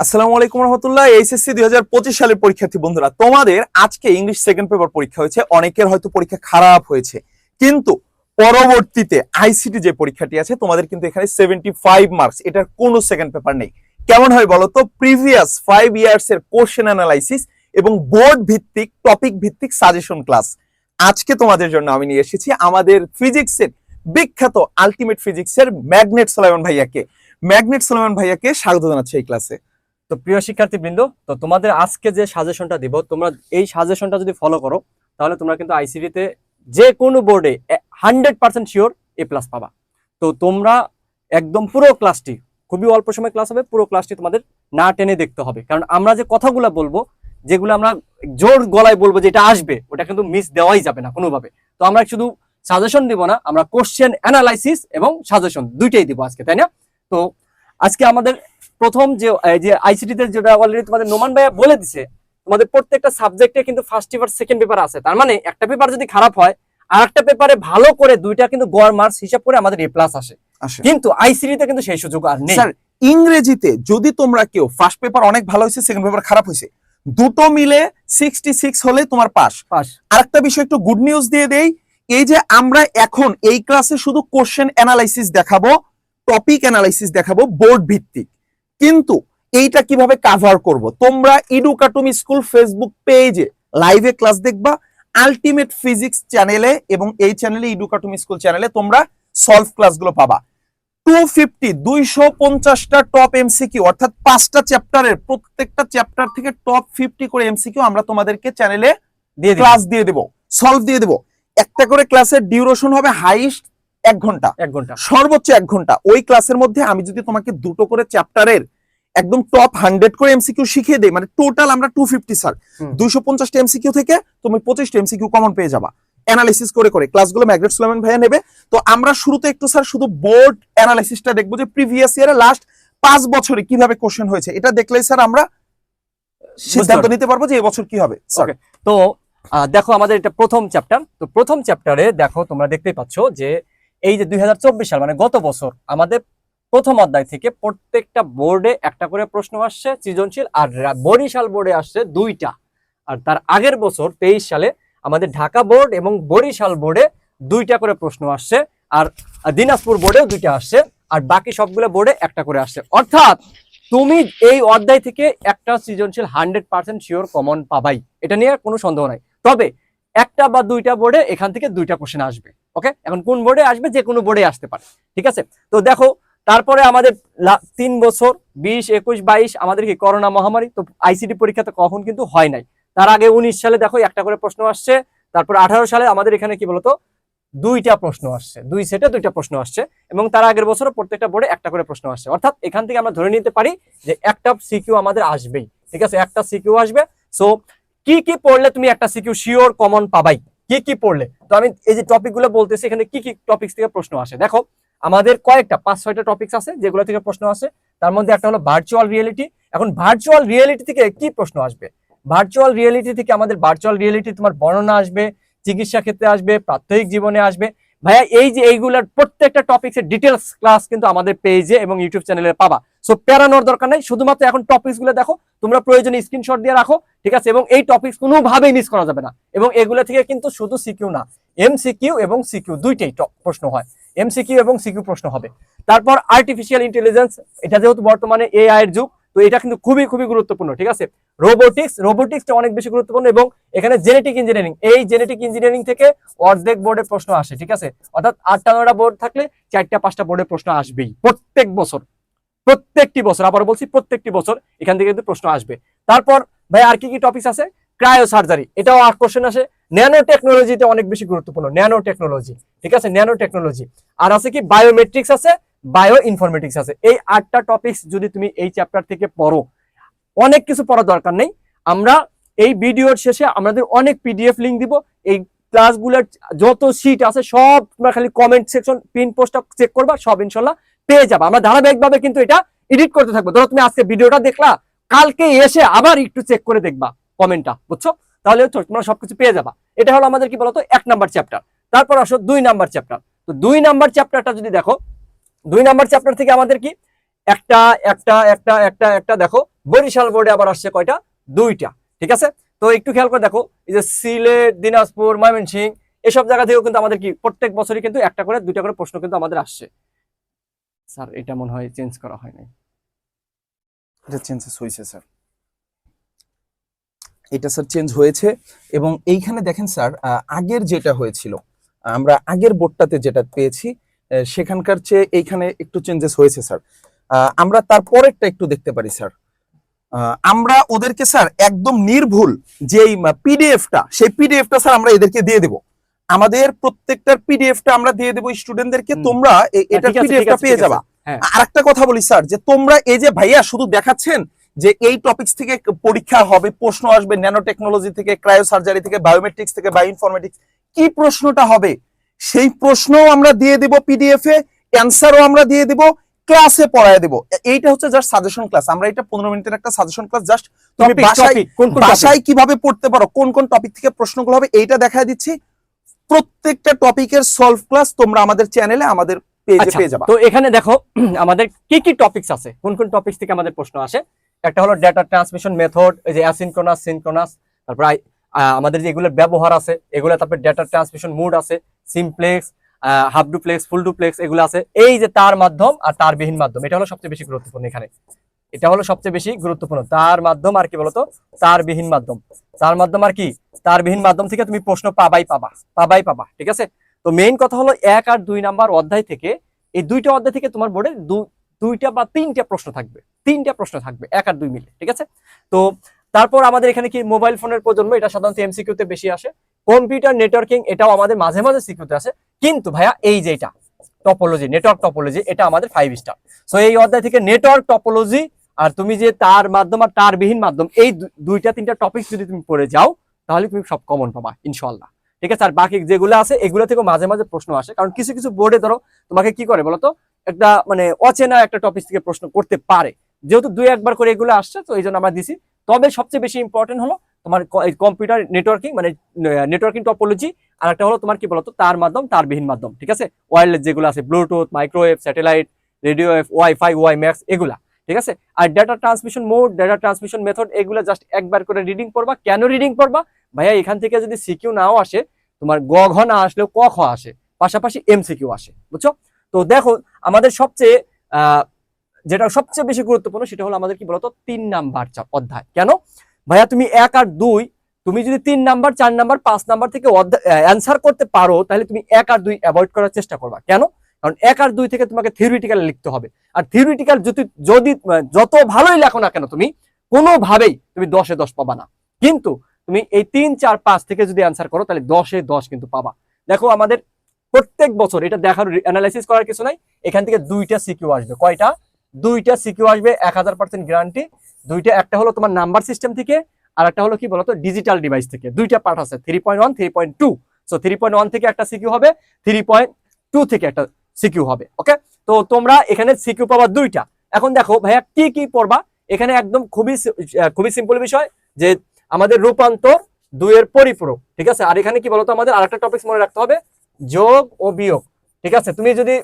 আসসালামু আলাইকুম রহমতুল্লাহ, এইচএসসি দুই হাজার পঁচিশ সালের পরীক্ষার্থী বন্ধুরা, তোমাদের আজকে ইংলিশ সেকেন্ড পেপার পরীক্ষা হয়েছে, অনেকের হয়তো পরীক্ষা খারাপ হয়েছে, কিন্তু পরবর্তীতে আইসিটি যে পরীক্ষাটি আছে, তোমাদের কিন্তু এখানে সেভেন্টি ফাইভ মার্কস এটার কোনো সেকেন্ড পেপার নেই। কেমন হয় বলো প্রিভিয়াস ফাইভ ইয়ার্স এর কোশ্চেন অ্যানালাইসিস এবং বোর্ড ভিত্তিক টপিক ভিত্তিক সাজেশন ক্লাস আজকে তোমাদের জন্য আমি নিয়ে এসেছি আমাদের ফিজিক্সের বিখ্যাত আলটিমেট ফিজিক্সের ম্যাগনেট সোলাইমান ভাইয়াকে। ম্যাগনেট সোলাইমান ভাইয়াকে স্বাগত জানাচ্ছি এই ক্লাসে তো প্রিয় শিক্ষার্থীবৃন্দ, তো তোমাদের আজকে যে সাজেশনটা দিব, তোমরা এই সাজেশনটা যদি ফলো করো, তাহলে তোমরা কিন্তু আইসিডিতে যে কোনো বোর্ডে hundred percent sure A plus পাবা। তো তোমরা একদম পুরো ক্লাসটি খুবই অল্প সময় ক্লাস হবে, পুরো ক্লাসটি তোমাদের না টেনে দেখতে হবে। কারণ আমরা যে কথাগুলো বলব, যেগুলো আমরা জোর গলায় বলব যে এটা আসবে, ওটা কিন্তু মিস দেওয়াই যাবে না কোনোভাবে। তো আমরা শুধু সাজেশন দিব না, আমরা কোশ্চেন অ্যানালাইসিস এবং সাজেশন দুইটাই দিব আজকে, তাই না? তো আজকে আমাদের প্রথম যে যে আইসিটি তে যেটা অলরেডি তোমাদের নোমান ভাইয়া বলে দিছে তোমাদের প্রত্যেকটা সাবজেক্টে কিন্তু ফার্স্ট পেপার সেকেন্ড পেপার আছে। তার মানে একটা পেপার যদি খারাপ হয় আর একটা পেপারে ভালো করে দুইটা কিন্তু গড় মার্কস হিসাব করে আমাদের এ প্লাস আসে। কিন্তু আইসিটি তে কিন্তু সেই সুযোগ আর নেই। স্যার ইংরেজিতে যদি তোমরা কেউ ফার্স্ট পেপার অনেক ভালো হয়েছে সেকেন্ড পেপার খারাপ হয়েছে দুটো মিলে সিক্সটি সিক্স হলে তোমার পাস। পাস। আরেকটা বিষয় একটু গুড নিউজ দিয়ে দেই এই যে আমরা এখন এই ক্লাসে শুধু কোশ্চেন অ্যানালাইসিস দেখাবো টপিক অ্যানালাইসিস দেখাবো বোর্ড ভিত্তিক। কিন্তু এইটা কীভাবে কাভার করব? তোমরা ইডুকাটুমি স্কুল ফেসবুক পেজে লাইভে ক্লাস দেখবা আলটিমেট ফিজিক্স চ্যানেলে এবং এই চ্যানেলে ইডুকাটুমি স্কুল চ্যানেলে তোমরা সলভ ক্লাসগুলো পাবা। টু ফিফটি দুইশো পঞ্চাশটা টপ এমসিকিউ অর্থাৎ পাঁচটা চ্যাপ্টারের প্রত্যেকটা চ্যাপ্টার থেকে টপ ফিফটি করে এমসিকিউ আমরা তোমাদেরকে চ্যানেলে ক্লাস দিয়ে দেবো। সলভ দিয়ে দেবো একটা করে ক্লাসের ডিউরেশন হবে হাইস্ট এক ঘণ্টা। এক ঘণ্টা। সর্বোচ্চ এক ঘণ্টা। ওই ক্লাসের মধ্যে আমি যদি তোমাকে দুটো করে চ্যাপ্টারের একদম টপ হান্ড্রেড করে এমসিকিউ শিখিয়ে দেই মানে টোটাল আমরা টু ফিফটি স্যার দুইশো পঞ্চাশটা এমসিকিউ থেকে তুমি পঁচিশটা এমসিকিউ কমন পেয়ে যাবা। অ্যানালাইসিস করে করে। ক্লাসগুলো ম্যাগনেট সুলেমান ভাইয়া নেবে। তো আমরা শুরুতে একটু স্যার শুধু বোর্ড অ্যানালাইসিসটা দেখব যে প্রিভিয়াস ইয়ারে লাস্ট পাঁচ বছরে কীভাবে কোশ্চেন হয়েছে। এটা দেখলেই স্যার আমরা সিদ্ধান্ত নিতে পারব যে এবছর কি হবে তো দেখো আমাদের এটা প্রথম চ্যাপ্টার তো প্রথম চ্যাপ্টারে দেখো তোমরা দেখতেই পাচ্ছ যে এই যে দুই হাজার চব্বিশ সাল মানে গত বছর আমাদের প্রথম অধ্যায় থেকে প্রত্যেকটা বোর্ডে একটা করে প্রশ্ন আসছে, সৃজনশীল, আর বরিশাল বোর্ডে আসছে দুইটা। আর তার আগের বছর, তেইশ সালে আমাদের ঢাকা বোর্ড এবং বরিশাল বোর্ডে দুইটা করে প্রশ্ন আসছে, আর দিনাজপুর বোর্ডেও দুইটা আসছে, আর বাকি সবগুলো বোর্ডে একটা করে আসছে। অর্থাৎ তুমি এই অধ্যায় থেকে একটা সৃজনশীল হান্ড্রেড পার্সেন্ট শিওর কমন পাবাই। এটা নিয়ে কোনো সন্দেহ নাই। তবে একটা বা দুইটা বোর্ডে এখান থেকে দুইটা কোশ্চেন আসবে। ওকে এখন কোন বোর্ডে আসবে? যে কোনো বোর্ডে আসতে পারে। ঠিক আছে? তো দেখো, তারপরে আমাদের তিন বছর, বিশ, একুশ, বাইশ, আমাদের কি করোনা মহামারী? তো আইসিটি পরীক্ষা তো কখন কিন্তু হয় নাই। তার আগে উনিশ সালে দেখো, একটা করে প্রশ্ন আসছে। তারপর আঠারো সালে আমাদের এখানে কি বলতো? দুইটা প্রশ্ন আসছে। দুই সেটে দুইটা প্রশ্ন আসছে। এবং তার আগের বছরও প্রত্যেকটা বোর্ডে একটা করে প্রশ্ন আসছে। অর্থাৎ এখান থেকে আমরা ধরে নিতে পারি যে একটা সিকিউ আমাদের আসবেই। ঠিক আছে? একটা সিকিউ আসবে। সো কি কি পড়লে তুমি একটা সিকিউ শিওর কমন পাবাই? কি কি পড়লে? তো আমি এই যে টপিকগুলো বলতেছি, এখানে কি কি টপিক থেকে প্রশ্ন আসে? দেখো, আমাদের কয়েকটা, পাঁচ, ছয়টা টপিকস আছে যেগুলো থেকে প্রশ্ন আসে। তার মধ্যে একটা হলো ভার্চুয়াল রিয়েলিটি এখন ভার্চুয়াল রিয়েলিটি থেকে কি প্রশ্ন আসবে? ভার্চুয়াল রিয়েলিটি থেকে আমাদের ভার্চুয়াল রিয়েলিটি তোমার বর্ণনা আসবে, চিকিৎসা ক্ষেত্রে আসবে, প্রাত্যহিক জীবনে আসবে। ভাইয়া, এই যে এইগুলার প্রত্যেকটা টপিক্স এর ডিটেলস ক্লাস কিন্তু আমাদের পেজে এবং ইউটিউব চ্যানেলে পাবা। সো প্যারানোর দরকার নাই, শুধুমাত্র এখন টপিকসগুলো দেখো, তোমরা প্রয়োজনে স্ক্রিনশট দিয়ে রাখো, ঠিক আছে? এবং এই টপিকস কোনোভাবেই মিস করা যাবে না। এবং এগুলো থেকে কিন্তু শুধু সিকিউ না এমসিকিউ এবং সিকিউ দুইটাই প্রশ্ন হয়। এমসিকিউ এবং সিকিউ প্রশ্ন হবে। তারপর আর্টিফিশিয়াল ইন্টেলিজেন্স এটা যেহেতু বর্তমানে এআই এর যুগ তো এটা কিন্তু খুবই খুবই গুরুত্বপূর্ণ, ঠিক আছে? রোবোটিক্স রোবোটিক্সটা অনেক বেশি গুরুত্বপূর্ণ এবং এখানে জেনেটিক ইঞ্জিনিয়ারিং এই জেনেটিক ইঞ্জিনিয়ারিং থেকে অর্ধেক বোর্ডের প্রশ্ন আসে, ঠিক আছে? অর্থাৎ আটটা, নয়টা বোর্ড থাকলে চারটা, পাঁচটা বোর্ডের প্রশ্ন আসবেই, প্রত্যেক বছর, প্রত্যেকটি বছর আবার বলছি প্রত্যেকটি বছর এখান থেকে কিন্তু প্রশ্ন আসবে। তারপর ভাই আর কি কি টপিক আছে? ক্রায়ো সার্জারি এটাও আর কোশ্চেন আসে। ন্যানো টেকনোলজিতে অনেক বেশি গুরুত্বপূর্ণ ন্যানো টেকনোলজি ঠিক আছে? ন্যানো টেকনোলজি আর আছে কি বায়োমেট্রিক্স আছে? বায়ো ইনফরমেটিক্স আছে। এই আটটা টপিকস যদি তুমি এই চ্যাপ্টার থেকে পড়ো, অনেক কিছু পড়ার দরকার নেই। আমরা এই ভিডিওর শেষে আমাদের অনেক পিডিএফ লিংক দিব। এই ক্লাসগুলোর যত সিট আছে, সব তোমরা খালি কমেন্ট সেকশন পিন পোস্টটা চেক করবা, সব ইনশাল্লাহ পেয়ে যাবা। আমরা ধারাবাহিকভাবে কিন্তু এটা এডিট করতে থাকব। ধরো তুমি আজকে ভিডিওটা দেখলা, কালকে এসে আবার একটু চেক করে দেখবা কমেন্টটা বুঝছ? তাহলে তোমরা সবকিছু পেয়ে যাবা। এটা হলো আমাদের কি বলতো? এক নাম্বার চ্যাপ্টার তারপর আসো দুই নাম্বার চ্যাপ্টার তো দুই নাম্বার চ্যাপ্টারটা যদি দেখো দুই নাম্বার চ্যাপ্টার থেকে আমাদের কি? একটা একটা একটা একটা একটা, দেখো, বরিশাল বোর্ডে আবার আসছে কয়টা? দুইটা, ঠিক আছে? তো একটু খেয়াল করে দেখো, এই যে সিলেট, দিনাজপুর, ময়মনসিংহ, এসব জায়গা থেকেও কিন্তু আমাদের কি, প্রত্যেক বছরই কিন্তু একটা করে, দুইটা করে প্রশ্ন কিন্তু আমাদের আসছে। স্যার, এটা মনে হয় চেঞ্জ করা হয় নাই। এটা চেঞ্জেস হয়েছে, স্যার। এটা, স্যার চেঞ্জ হয়েছে এবং এইখানে দেখেন, স্যার আগের যেটা হয়েছিল, আমরা আগের বোর্ডটাতে যেটা পেয়েছি সেখানকার চেয়ে এইখানে একটু চেঞ্জেস হয়েছে স্যার আমরা তারপরেরটা একটু দেখতে পারি স্যার আমরা ওদেরকে স্যার একদম নির্ভুল যেই পিডিএফটা সেই পিডিএফটা স্যার আমরা এদেরকে দিয়ে দেব। আমাদের প্রত্যেকটার পিডিএফটা আমরা দিয়ে দেবো স্টুডেন্টদেরকে তোমরা হ্যাঁ, ঠিক পিডিএফটা পেয়ে যাবা। হ্যাঁ। আর একটা কথা বলি স্যার যে তোমরা এই যে ভাইয়া শুধু দেখাচ্ছেন যে এই টপিকস থেকে পরীক্ষা হবে প্রশ্ন আসবে ন্যানো টেকনোলজি থেকে ক্রায়ো সার্জারি থেকে বায়োমেট্রিক্স থেকে বায়োইনফরমেটিক্স কি প্রশ্নটা হবে? সেই প্রশ্নও আমরা দিয়ে দেব পিডিএফ এ অ্যান্সারও আমরা দিয়ে দেব ক্লাসে পড়ায় দেব। এইটা হচ্ছে জাস্ট সাজেশন ক্লাস আমরা এটা পনেরো মিনিটের একটা সাজেশন ক্লাস জাস্ট তুমি বাসায় কীভাবে পড়তে পারো কোন কোন টপিক থেকে প্রশ্নগুলো হবে এইটা দেখায় দিচ্ছি। প্রত্যেকটা টপিকের সলভ ক্লাস তোমরা আমাদের চ্যানেলে আমাদের পেজে আচ্ছা, পেয়ে যাবা। তো এখানে দেখো আমাদের কি কি টপিকস আছে? কোন কোন টপিকস থেকে আমাদের প্রশ্ন আসে? একটা হলো ডেটা ট্রান্সমিশন মেথড এই যে অ্যাসিনক্রোনাস সিনক্রোনাস তারপর আমাদের যে এগুলোর ব্যবহার আছে এগুলো তারপর ডেটা ট্রান্সমিশন মুড আছে। Simplex half duplex, full duplex এগুলো আছে। এই যে তার মাধ্যম আর তারবিহীন মাধ্যম, এটা হলো সবচেয়ে বেশি গুরুত্বপূর্ণ এখানে। এটা হলো সবচেয়ে বেশি গুরুত্বপূর্ণ। তার মাধ্যম আর কি বলতো? তারবিহীন মাধ্যম। তার মাধ্যম আর কি? তারবিহীন মাধ্যম থেকে তুমি প্রশ্ন পাবাই পাবা পাবাই পাবা, ঠিক আছে? তো মেইন কথা হলো এক আর দুই নাম্বার অধ্যায় থেকে, এই দুইটা অধ্যায় থেকে তোমার বোর্ডে দুইটা বা তিনটা প্রশ্ন থাকবে। তিনটা প্রশ্ন থাকবে, এক আর দুই মিলে, ঠিক আছে? তো তারপর আমাদের এখানে কি মোবাইল ফোনের প্রজন্ম, এটা সাধারণত এমসিকিউতে বেশি আসে। কম্পিউটার নেটওয়ার্কিং এটাও আমাদের মাঝে মাঝে সিকিউতে আসে কিন্তু ভাইয়া, এই যে এটা টপোলজি নেটওয়ার্ক টপোলজি এটা আমাদের ফাইভ স্টার সো এই অধ্যায় থেকে নেটওয়ার্ক টপোলজি আর তুমি যে তার মাধ্যম আর তারবিহীন মাধ্যম, এই দুইটা, তিনটা টপিক যদি তুমি পড়ে যাও, তাহলে তুমি সব কমন পাবা ইনশাল্লাহ ঠিক আছে? আর বাকি যেগুলো আছে, এগুলো থেকে মাঝে মাঝে প্রশ্ন আসে। কারণ কিছু কিছু বোর্ডে ধরো, তোমাকে কি করে বলতো? একটা মানে অচেনা একটা টপিক থেকে প্রশ্ন করতে পারে। যেহেতু দুই, একবার করে এগুলো আসছে, তো এই জন্য আমরা দিছি। তবে সবচেয়ে বেশি ইম্পর্টেন্ট হলো তোমার কম্পিউটার নেটওয়ার্কিং মানে নেটওয়ার্কিং টপোলজি আর একটা হলো তোমার কি বলতো, তার মাধ্যম, তারবিহীন মাধ্যম, ঠিক আছে? ওয়্যারলেস যেগুলো আছে Bluetooth microwave satellite radio wave wifi WiMAX এগুলা, ঠিক আছে? আর data transmission mode data transmission method এগুলো জাস্ট একবার করে রিডিং পড়বা। কেন রিডিং পড়বা? ভাইয়া, এখান থেকে যদি সিকিউ নাও আসে, তোমার গ ঘ না আসলেও ক খ আসে, পাশাপাশি এমসিকিউ আসে, বুঝছ? তো দেখো, আমাদের সবচেয়ে যেটা সবচেয়ে বেশি গুরুত্বপূর্ণ, সেটা হলো আমাদের কি বলতো, তিন নাম্বার অধ্যায়। কেন? ভাইয়া, তুমি এক আর দুই, তুমি যদি তিন নাম্বার, চার নাম্বার, পাঁচ নাম্বার থেকে অ্যান্সার করতে পারো, তাহলে তুমি এক আর দুই অ্যাভয়েড করার চেষ্টা করবা। কেন? কারণ এক আর দুই থেকে তোমাকে থিওরিটিক্যাল লিখতে হবে। আর থিওরিটিক্যাল যদি যদি যত ভালোই লেখো না কেন তুমি, কোনোভাবেই তুমি দশে দশ পাবা না। কিন্তু তুমি এই তিন, চার, পাঁচ থেকে যদি অ্যান্সার করো, তাহলে দশে দশ কিন্তু পাবা। দেখো, আমাদের প্রত্যেক বছর এটা দেখার অ্যানালাইসিস করার কিছু নাই, এখান থেকে দুইটা সিকিউ আসবে। কয়টা? দুইটা সিকিউ আসবে এক হাজার পার্সেন্ট গ্যারান্টি দুইটা, একটা হলো তোমার নাম্বার সিস্টেম থেকে, আর একটা হলো কি বলতো ডিজিটাল ডিভাইস থেকে। দুইটা পার্ট আছে three point one three point two so three point one থেকে একটা সিকিউ হবে থ্রি পয়েন্ট টু থেকে একটা সিকিউ হবে ওকে তো তোমরা এখানে সিকিউ পাবা দুইটা। এখন দেখো, ভাইয়া, কি কি পড়বা? এখানে একদম খুবই খুবই সিম্পল বিষয় যে আমাদের রূপান্তর দুইয়ের পরিপূরক, ঠিক আছে? আর এখানে কি বলতো আমাদের আরেকটা টপিক মনে রাখতে হবে, যোগ ও বিয়োগ, ঠিক আছে? তুমি যদি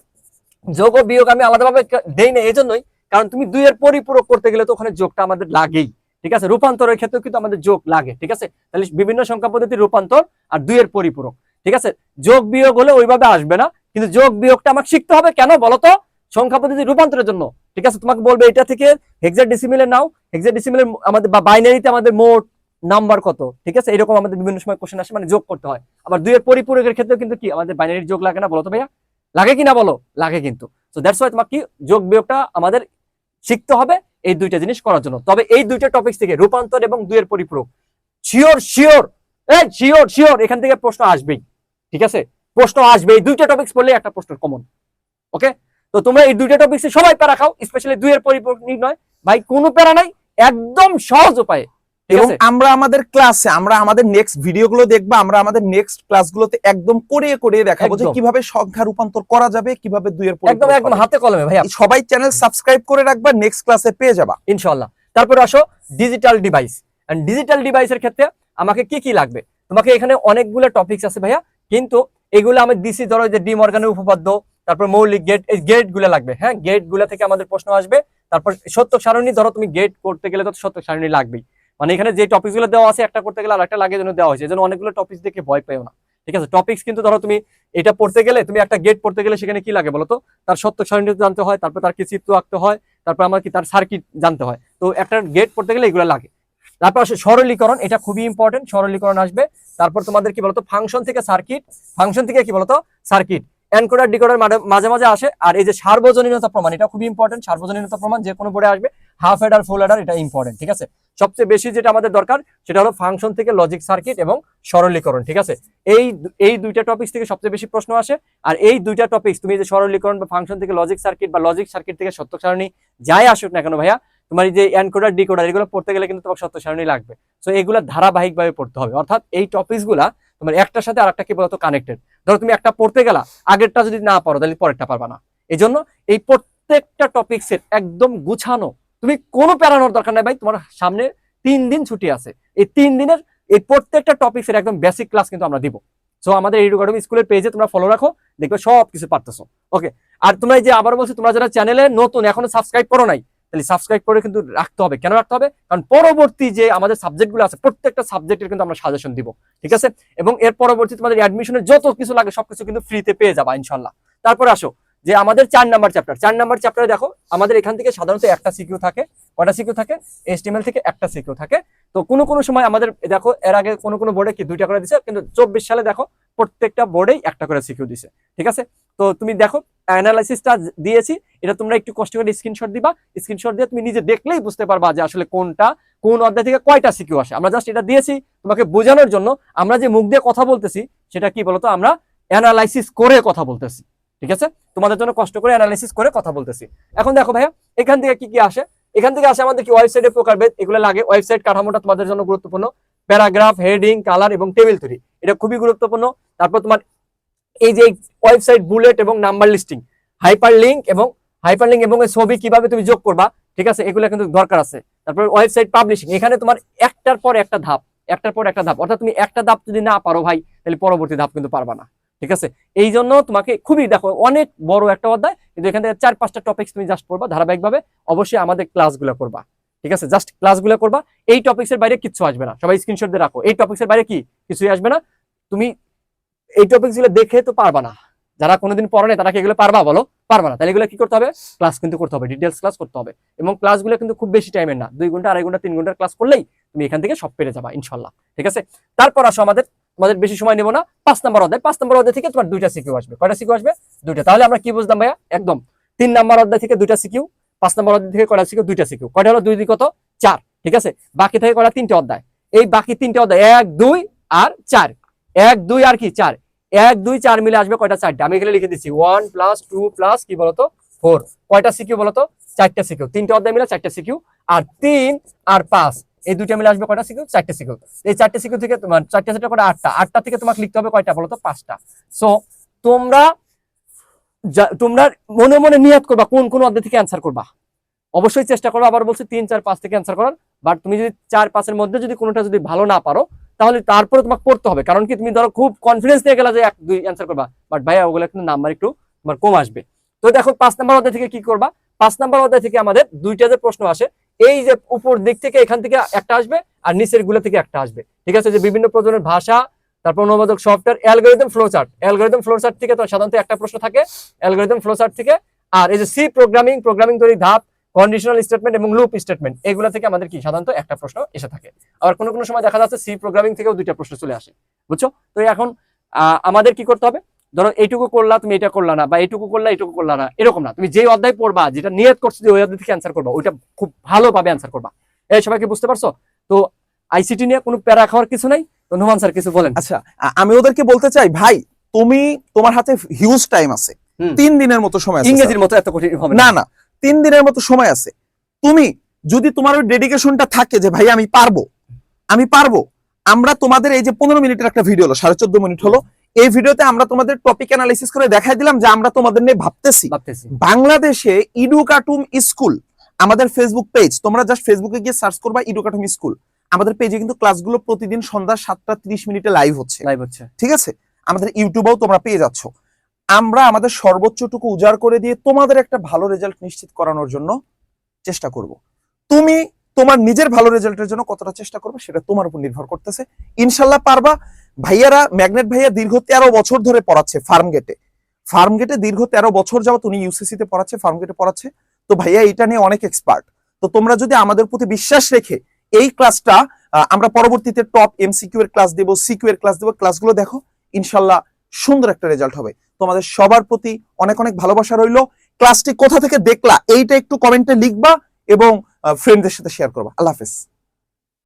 যোগ ও বিয়োগ আমি আলাদাভাবে দেই না এই জন্যই কারণ তুমি দুইয়ের পরিপূরক করতে গেলে তো ওখানে যোগটা আমাদের লাগেই, ঠিক আছে? রূপান্তরের ক্ষেত্রে কিন্তু আমাদের যোগ লাগে, ঠিক আছে? তাহলে বিভিন্ন সংখ্যা পদ্ধতির রূপান্তর আর দুইয়ের পরিপূরক, ঠিক আছে? যোগ বিয়োগ হলে ওইভাবে আসবে না, কিন্তু যোগ বিয়োগটা আমাকে শিখতে হবে কেন বলতো সংখ্যা পদ্ধতি রূপান্তরের জন্য, ঠিক আছে? তোমাকে বলবে এটা থেকে হেক্সা ডিসিমিলে নাও হেক্সা ডিসিমিলের আমাদের বা বাইনারিতে আমাদের মোট নাম্বার কত, ঠিক আছে? এরকম আমাদের বিভিন্ন সময় কোশ্চেন আসে মানে যোগ করতে হয়। আবার দুইয়ের পরিপূরকের ক্ষেত্রে কিন্তু কি, আমাদের বাইনারির যোগ লাগে না বলো তো ভাইয়া? লাগে কিনা বলো? লাগে কিন্তু। তো দ্যাটস ওয়াই তোমাকে কি, যোগ বিয়োগটা আমাদের শিখতে হবে এই দুইটা জিনিস করার জন্য। তবে এই দুইটা টপিক থেকে রূপান্তর এবং দুইয়ের পরিপূরক। শিওর শিওর এই শিওর শিওর এখান থেকে প্রশ্ন আসবেই। ঠিক আছে? প্রশ্ন আসবে এই দুইটা টপিক্স পড়লে একটা প্রশ্ন কমন ওকে তো তোমরা এই দুইটা টপিক্সে সবাই প্যারা খাও স্পেশালি দুইয়ের পরিপূরক নির্ণয় ভাই, কোনো প্যারা নাই। একদম সহজ উপায়ে। এবং আমরা আমাদের ক্লাসে আমরা আমাদের নেক্সট ভিডিওগুলো দেখব আমরা আমাদের নেক্সট ক্লাসগুলোতে একদম করিয়ে করিয়ে দেখাবো যে কীভাবে সংখ্যা রূপান্তর করা যাবে কীভাবে দুইয়ের একদম একদম হাতে কলমে ভাইয়া। সবাই চ্যানেল সাবস্ক্রাইব করে রাখবা নেক্সট ক্লাসে পেয়ে যাবা। ইনশাল্লাহ তারপরে আসো ডিজিটাল ডিভাইস এন্ড ডিজিটাল ডিভাইসের ক্ষেত্রে আমাকে কি কি লাগবে? তোমাকে এখানে অনেকগুলো টপিকস আছে ভাইয়া। কিন্তু এগুলো আমি দিছি ধরো যে ডি মর্গানের উপপাদ্য তারপর মৌলিক গেট এই গেটগুলো লাগবে। হ্যাঁ গেটগুলো থেকে আমাদের প্রশ্ন আসবে। তারপর সত্য সারণী ধরো তুমি গেট করতে গেলে তো সত্য সারণী লাগবেই। মানে এখানে যে টপিকগুলো দেওয়া আছে, একটা করতে গেলে আরেকটা লাগে জন্য দেওয়া হয়েছে। জন্য অনেকগুলো টপিক দেখে ভয় পেও না। ঠিক আছে? টপিক্স কিন্তু ধরো তুমি এটা পড়তে গেলে, তুমি একটা গেট পড়তে গেলে সেখানে কি লাগে বলতো? তার সত্য সারণী জানতে হয়, তারপর তার কি চিত্র আঁকতে হয়, তারপর আমার কি তার সার্কিট জানতে হয়। তো একটা গেট পড়তে গেলে এগুলো লাগে। তারপর আসে সরলীকরণ, এটা খুবই ইম্পর্টেন্ট সরলীকরণ আসবে। তারপর তোমাদের কি বলতো? ফাংশন থেকে সার্কিট ফাংশন থেকে কি বলতো? সার্কিট এনকোডার ডিকোডার মাঝে মাঝে আসে। আর এই যে সার্বজনীনতা প্রমাণ এটা খুবই ইম্পর্টেন্ট সার্বজনীনতা প্রমাণ যে কোনো বোর্ডে আসবে। হাফ হেডার ফুল হেডার এটা ইম্পর্টেন্ট ঠিক আছে? সবচেয়ে বেশি যেটা আমাদের দরকার, সেটা হলো ফাংশন থেকে লজিক সার্কিট এবং সরলীকরণ, ঠিক আছে? এই এই দুইটা টপিক থেকে সবচেয়ে বেশি প্রশ্ন আসে, আর এই দুইটা টপিক তুমি যে সরলীকরণ বা ফাংশন থেকে লজিক সার্কিট বা লজিক সার্কিট থেকে সত্য সারণী যাই আসুক না কেন ভাইয়া, তোমার এই যে এনকোডার ডিকোডার এগুলো পড়তে গেলে কিন্তু তোমার সত্য সারণী লাগবে। সো এগুলো ধারাবাহিকভাবে পড়তে হবে। অর্থাৎ এই টপিকসগুলা তোমার একটার সাথে আরেকটা কি বলতো কানেক্টেড ধরো তুমি একটা পড়তে গেলা, আগেরটা যদি না পারো, তাহলে পরেরটা পারবা না। এই জন্য এই প্রত্যেকটা টপিক্সের একদম গুছানো তুমি কোনো প্যারানোর দরকার নাই ভাই, তোমার সামনে তিন দিন ছুটি আছে। এই তিন দিনের, এই প্রত্যেকটা টপিক্সের একদম বেসিক ক্লাস কিন্তু আমরা দিব। সো আমাদের এডুকেটম স্কুলের পেজে তোমরা ফলো রাখো, দেখবে সব কিছু পারতেছো। ওকে আর তোমরা এই যে আবার বলছি, তোমরা যারা চ্যানেলে নতুন, এখনও সাবস্ক্রাইব করো নাই, তাহলে সাবস্ক্রাইব করে কিন্তু রাখতে হবে। কেন রাখতে হবে? কারণ পরবর্তী যে আমাদের সাবজেক্টগুলো আছে, প্রত্যেকটা সাবজেক্টের কিন্তু আমরা সাজেশন দিব। ঠিক আছে? এবং এর পরবর্তী তোমাদের অ্যাডমিশনের যত কিছু লাগে, সবকিছু কিন্তু ফ্রিতে পেয়ে যাবা ইনশাল্লাহ তারপরে আসো। যে আমাদের চার নাম্বার চ্যাপ্টার চার নাম্বার চ্যাপ্টারে দেখো, আমাদের এখান থেকে সাধারণত একটা সিকিউ থাকে, কটা সিকিউ থাকে? এসটিএমএল থেকে একটা সিকিউ থাকে। তো কোনো কোনো সময় আমাদের, দেখো, এর আগে কোনো কোনো বোর্ডে কি দুইটা করে দিছে, কিন্তু চব্বিশ সালে দেখো, প্রত্যেকটা বোর্ডেই একটা করে সিকিউ দিছে, ঠিক আছে? তো তুমি দেখো অ্যানালাইসিসটা দিয়েছি, এটা তোমরা একটু কষ্ট করে স্ক্রিনশট দিবা স্ক্রিনশট দিয়ে তুমি নিজে দেখলেই বুঝতে পারবা যে আসলে কোনটা, কোন অধ্যায় থেকে কয়টা সিকিউ আসে। আমরা জাস্ট এটা দিয়েছি তোমাকে বোঝানোর জন্য, আমরা যে মুখ দিয়ে কথা বলতেছি, সেটা কি বলতো? আমরা অ্যানালাইসিস করে কথা বলতেছি। ঠিক আছে? তোমাদের জন্য কষ্ট করে অ্যানালাইসিস করে কথা বলতেছি। এখন দেখো ভাইয়া, এখান থেকে কি কি আসে? এখান থেকে আসে আমাদের কি ওয়েবসাইটের প্রকারভেদ, এগুলো লাগে। ওয়েবসাইট কাঠামোটা তোমাদের জন্য গুরুত্বপূর্ণ। প্যারাগ্রাফ, হেডিং কালার এবং টেবিল তৈরি এটা খুবই গুরুত্বপূর্ণ। তারপর তোমার এই যে ওয়েবসাইট বুলেট এবং নাম্বার লিস্টিং হাইপার লিঙ্ক এবং হাইপার লিঙ্ক এবং ছবি কীভাবে তুমি যোগ করবা, ঠিক আছে? এগুলো কিন্তু দরকার আছে। তারপর ওয়েবসাইট পাবলিশিং এখানে তোমার একটার পর একটা ধাপ, একটার পর একটা ধাপ। অর্থাৎ তুমি একটা ধাপ যদি না পারো ভাই, তাহলে পরবর্তী ধাপ কিন্তু পারবা না। ঠিক আছে? এই জন্য তোমাকে খুবই দেখো, অনেক বড় একটা অধ্যায়, কিন্তু এখান থেকে চার, পাঁচটা টপিক্স তুমি জাস্ট পড়বা ধারাবাহিকভাবে। অবশ্যই আমাদের ক্লাসগুলো করবা। ঠিক আছে? জাস্ট ক্লাসগুলো করবা। এই টপিক্সের বাইরে কিচ্ছু আসবে না। সবাই স্ক্রিনশট দিয়ে রাখো। এই টপিক্সের বাইরে কি? কিছুই আসবে না। তুমি এই টপিকসগুলো দেখে তো পারবা না। যারা কোনোদিন পড়ে তারা কি এগুলো পারবা? বলো। পারবা না। তাহলে এগুলো কি করতে হবে? ক্লাস কিন্তু করতে হবে। ডিটেলস ক্লাস করতে হবে। এবং ক্লাসগুলো কিন্তু খুব বেশি টাইমের না। দুই ঘণ্টা, আড়াই ঘণ্টা, তিন ঘণ্টার ক্লাস করলেই তুমি এখান থেকে সব পেরে যাবা ইনশাল্লাহ ঠিক আছে? তারপর আসো আমাদের তোমাদের বেশি সময় নেব না, পাঁচ নম্বর অধ্যায়। পাঁচ নম্বর অধ্যায় থেকে তোমার দুইটা সিকিউ আসবে। কয়টা সিকিউ আসবে? দুইটা। তাহলে আমরা কি বুঝলাম ভাইয়া? একদম। তিন নাম্বার অধ্যায় থেকে দুইটা সিকিউ পাঁচ নম্বর অধ্যায় থেকে কয়টা সিকিউ দুইটা সিকিউ কয়টা হলো? দুই দুই কত? চার। ঠিক আছে? বাকি থেকে কয়টা? তিনটে অধ্যায়। এই বাকি তিনটে অধ্যায়, এক, দুই আর চার। এক, দুই আর কি? চার। এক, দুই, চার মিলে আসবে কয়টা? চারটা। আমি এখানে লিখে দিচ্ছি। ওয়ান প্লাস টু প্লাস কি বলতো? ফোর। কয়টা সিকিউ বলতো? চারটা সিকিউ তিনটে অধ্যায় মিলে চারটা সিকিউ আর তিন আর পাঁচ। এই দুইটা মিলে আসবে কয়টা সিকিউ চারটে সিকিউ এই চারটে সিকিউ থেকে তোমার, চারটে চারটে করে আটটা। আটটা থেকে তোমাকে লিখতে হবে কয়টা বলতো পাঁচটা। সো তোমরা তোমরা মনে মনে নিয়াত করবা কোন কোন অধ্যায় থেকে অ্যান্সার করবা। অবশ্যই চেষ্টা করো, আবার বলছি তিন, চার, পাঁচ থেকে অ্যান্সার করার। বাট তুমি যদি চার, পাঁচের মধ্যে যদি কোনোটা যদি ভালো না পারো, তাহলে তারপরে তোমাকে পড়তে হবে। কারণ কি, তুমি ধরো খুব কনফিডেন্স নিয়ে গেলা যে এক, দুই অ্যান্সার করবা। বাট ভাইয়া, ওগুলো কিন্তু নাম্বার একটু তোমার কম আসবে। তো দেখো, পাঁচ নাম্বার অধ্যায় থেকে কি করবা? পাঁচ নাম্বার অধ্যায় থেকে আমাদের দুইটা যে প্রশ্ন আসে এই যে উপর দিক থেকে এখান থেকে একটা আসবে আর নিচেরগুলো থেকে একটা আসবে। ঠিক আছে? যে বিভিন্ন প্রজনের ভাষা, তারপর অনুবাদক software algorithm flowchart algorithm flowchart থেকে তো সাধারণত একটা প্রশ্ন থাকে অ্যালগোরিদম ফ্লোচার্ট থেকে। আর এই যে সি প্রোগ্রামিং প্রোগ্রামিং তৈরি ধাপ কন্ডিশনাল স্টেটমেন্ট এবং লুপ স্টেটমেন্ট এগুলো থেকে আমাদের কি সাধারণত একটা প্রশ্ন এসে থাকে। আবার কোনো কোনো সময় দেখা যাচ্ছে সি প্রোগ্রামিং থেকেও দুইটা প্রশ্ন চলে আসে। বুঝছ? তো এখন আমাদের কি করতে হবে? ধরো এইটুকু করলা তুমি এটা করলা না বা এইটুকু করলা এইটুকু করলা না এরকম না। তুমি যে অধ্যায় পড়বা যেটা নিয়ত করছ যে ওই অধ্যায় থেকে অ্যান্সার করবা ওইটা খুব ভালোভাবে অ্যান্সার করবা। এই সবাইকে বুঝতে পারছ? তো আইসিটি নিয়ে কোনো প্যারা খাওয়ার কিছু নাই? তো নোমান স্যার কিছু বলেন। আচ্ছা আমি ওদেরকে বলতে চাই ভাই তুমি তোমার হাতে হিউজ টাইম আছে। তিন দিনের মতো সময় আছে ইংরেজির মতো এত কঠিন হবে না। না তিন দিনের মতো সময় আছে। তুমি যদি তোমার ওই ডেডিকেশনটা থাকে যে ভাই আমি পারব আমি পারব আমরা তোমাদের এই যে পনেরো মিনিটের একটা ভিডিও হলো সাড়ে চোদ্দ মিনিট হলো এই ভিডিওতে আমরা তোমাদের টপিক অ্যানালাইসিস করে দেখাই দিলাম যে আমরা তোমাদের নিয়ে ভাবতেছি। বাংলাদেশে ইডুকাটুম স্কুল আমাদের ফেসবুক পেজ তোমরা জাস্ট ফেসবুকে গিয়ে সার্চ করবা ইডুকাটুম স্কুল। আমাদের পেজে কিন্তু ক্লাসগুলো প্রতিদিন সন্ধ্যা সাতটা তিরিশ মিনিটে লাইভ হচ্ছে। লাইভ হচ্ছে। ঠিক আছে? আমাদের ইউটিউবেও তোমরা পেয়ে যাচ্ছ। আমরা আমাদের সর্বোচ্চটুকু উজাড় করে দিয়ে তোমাদের একটা ভালো রেজাল্ট নিশ্চিত করানোর জন্য চেষ্টা করব। তুমি তোমার নিজের ভালো রেজাল্টের জন্য কতটা চেষ্টা করবে সেটা তোমার উপর নির্ভর করতেছে। ইনশাল্লাহ পারবা। ভাইয়ারা, ম্যাগনেট ভাইয়া দীর্ঘ তেরো বছর ধরে পড়াচ্ছে ফার্ম গেটে ফার্ম গেটে দীর্ঘ তেরো বছর যাবত উনি ইউসিসি তে পড়াচ্ছে ফার্ম গেটে পড়াচ্ছে। তো ভাইয়া, এটা নিয়ে অনেক এক্সপার্ট তো তোমরা যদি আমাদের প্রতি বিশ্বাস রেখে এই ক্লাসটা আমরা পরবর্তীতে টপ এমসিকিউ এর ক্লাস দেবো সিকিউ এর ক্লাস দেবো ক্লাসগুলো দেখো, ইনশাল্লাহ সুন্দর একটা রেজাল্ট হবে। তোমাদের সবার প্রতি অনেক অনেক ভালোবাসা রইল। ক্লাসটি কোথা থেকে দেখলা, এইটা একটু কমেন্টে লিখবা এবং ফ্রেন্ডদের সাথে শেয়ার করবা। আল্লাহ হাফেজ।